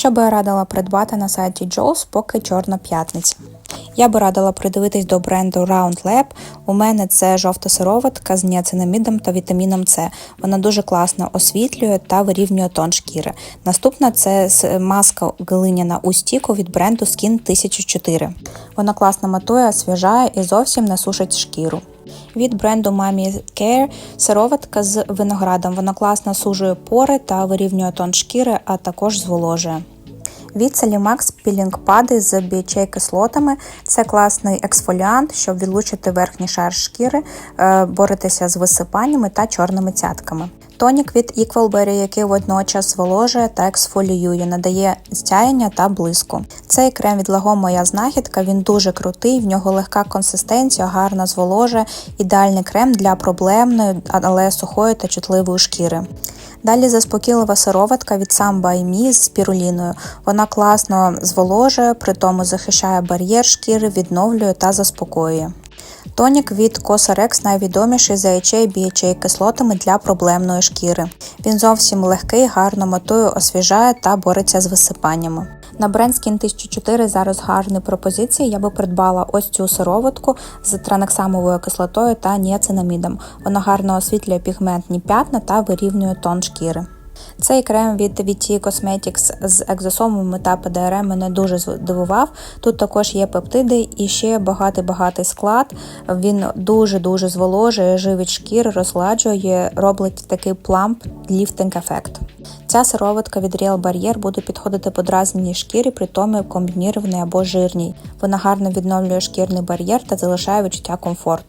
Що би я радила придбати на сайті Jaws, поки Чорна п'ятниця. Я би радила придивитись до бренду Round Lab. У мене це жовта сироватка з ніацинамідом та вітаміном С. Вона дуже класно освітлює та вирівнює тон шкіри. Наступна це маска глиняна у стіку від бренду Skin 1004. Вона класно матує, освіжає і зовсім не сушить шкіру. Від бренду Mami Care сироватка з виноградом. Вона класно сужує пори та вирівнює тон шкіри, а також зволожує. Від Salimax пілінг-пади з BHA кислотами. Це класний ексфоліант, щоб відлучити верхній шар шкіри, е, боротися з висипаннями та чорними цятками. Тонік від Equalberry, який водночас зволожує та ексфоліює, надає стяяння та блиску. Цей крем від Лаго моя знахідка. Він дуже крутий, в нього легка консистенція, гарно зволожує. Ідеальний крем для проблемної, але сухої та чутливої шкіри. Далі заспокійлива сироватка від Sam by Me з спіруліною. Вона класно зволожує, при тому захищає бар'єр шкіри, відновлює та заспокоює. Тонік від Cosrx найвідоміший за HA BHA кислотами для проблемної шкіри. Він зовсім легкий, гарно матує, освіжає та бореться з висипаннями. На бренд Skin 1004 зараз гарні пропозиції. Я би придбала ось цю сироватку з транексамовою кислотою та ніацинамідом. Вона гарно освітлює пігментні п'ятна та вирівнює тон шкіри. Цей крем від VT Cosmetics з екзосомами та ПДР мене дуже здивував. Тут також є пептиди і ще багатий-багатий склад. Він дуже-дуже зволожує, живить шкіру, розгладжує, робить такий пламп ліфтинг ефект. Ця сироватка від Real Barrier буде підходити подразненій шкірі, при тому комбінірованій або жирній. Вона гарно відновлює шкірний бар'єр та залишає відчуття комфорту.